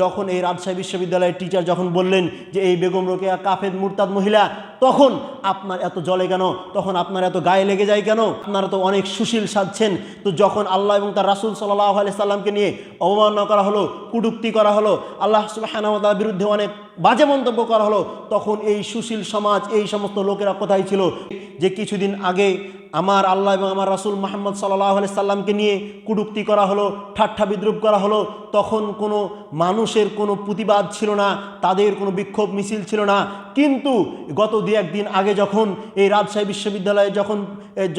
যখন এই রাজশাহী বিশ্ববিদ্যালয়ের টিচার যখন বললেন যে এই বেগম রোকেয়া কাফেদ মুরতাদ মহিলা, তখন আপনার এত জলে কেন? তখন আপনার এত গায়ে লেগে যায় কেন? আপনারা তো অনেক সুশীল সাজছেন। তো যখন আল্লাহ এবং তার রাসুল সাল্লাহ আলি সাল্লামকে নিয়ে অবমাননা করা হলো, কুটুক্তি করা হলো, আল্লাহ সুবাহানার বিরুদ্ধে অনেক বাজে মন্তব্য করা হলো, তখন এই সুশীল সমাজ, এই সমস্ত লোকেরা কোথায় ছিল? যে কিছুদিন আগে আমার আল্লাহ এবং আমার রাসুল মোহাম্মদ সাল্লাহ আলি সাল্লামকে নিয়ে কুটুক্তি করা হলো, ঠাট্টা বিদ্রুপ করা হলো তখন কোনো মানুষের কোনো প্রতিবাদ ছিল না, তাদের কোনো বিক্ষোভ মিছিল ছিল না। কিন্তু গত দু একদিন আগে যখন এই রাজশাহী বিশ্ববিদ্যালয়ে যখন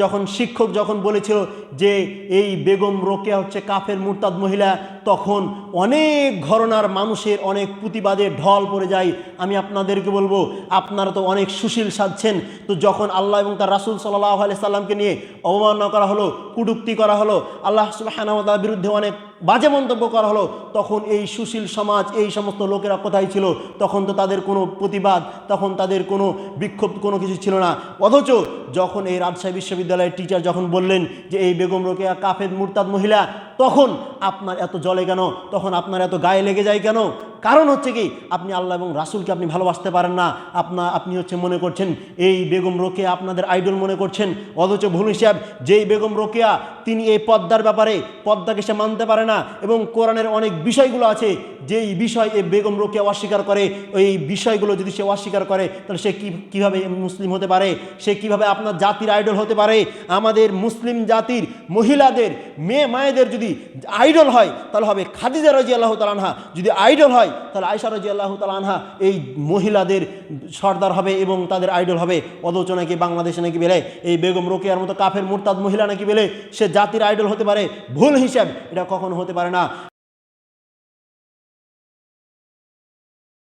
যখন শিক্ষক যখন বলেছিল যে এই বেগম রোকেয়া হচ্ছে কাফের মুরতাদ মহিলা, তখন অনেক ঘরনার মানুষের অনেক প্রতিবাদের ঢল পড়ে যায়। আমি আপনাদেরকে বলব, আপনারা তো অনেক সুশীল সাজছেন। তো যখন আল্লাহ এবং তার রাসুল সাল্লাহ আলি সাল্লামকে নিয়ে অবমাননা করা হলো, কুটুক্তি করা হলো, আল্লাহ সুবাহানার বিরুদ্ধে অনেক বাজে মন্তব্য করা হলো, তখন এই সুশীল সমাজ, এই সমস্ত লোকেরা কোথায় ছিল? তখন তো তাদের কোনো প্রতিবাদ, তখন তাদের কোনো বিক্ষোভ, কোনো কিছু ছিল না। অথচ যখন এই রাজশাহী বিশ্ববিদ্যালয়ের টিচার যখন বললেন যে, এই বেগম রোকেয়া কাফেদ মুরতাদ মহিলা তখন আপনার এত জলে কেন? তখন আপনার এত গায়ে লেগে যায় কেন? কারণ হচ্ছে কি, আপনি আল্লাহ এবং রাসুলকে আপনি ভালোবাসতে পারেন না। আপনা, আপনি হচ্ছে মনে করছেন, এই বেগম রোকেয়া আপনাদের আইডল মনে করছেন। অথচ ভুল হিসাব যেই বেগম রোকেয়া, তিনি এই পদ্মার ব্যাপারে, পদ্মাকে সে মানতে পারে না এবং কোরআনের অনেক বিষয়গুলো আছে, যেই বিষয় এই বেগম রোকেয়া অস্বীকার করে এই বিষয়গুলো যদি সে অস্বীকার করে, তাহলে সে কী, কীভাবে মুসলিম হতে পারে? সে কীভাবে আপনার জাতির আইডল হতে পারে? আমাদের মুসলিম জাতির মহিলাদের মেয়ে মায়েদের আইডল হয়, তাহলে হবে খাদিজা রাজি আল্লাহ তালানহা যদি আইডল হয়, তাহলে আয়সা রাজি আল্লাহ তালানহা এই মহিলাদের সর্দার হবে এবং তাদের আইডল হবে। অথচ নাকি বাংলাদেশে নাকি বেলে এই বেগম রোকেয়ার মতো কাফের মোরতাদ মহিলা নাকি বেলে সে জাতির আইডল হতে পারে। ভুল হিসাব, এটা কখনো হতে পারে না।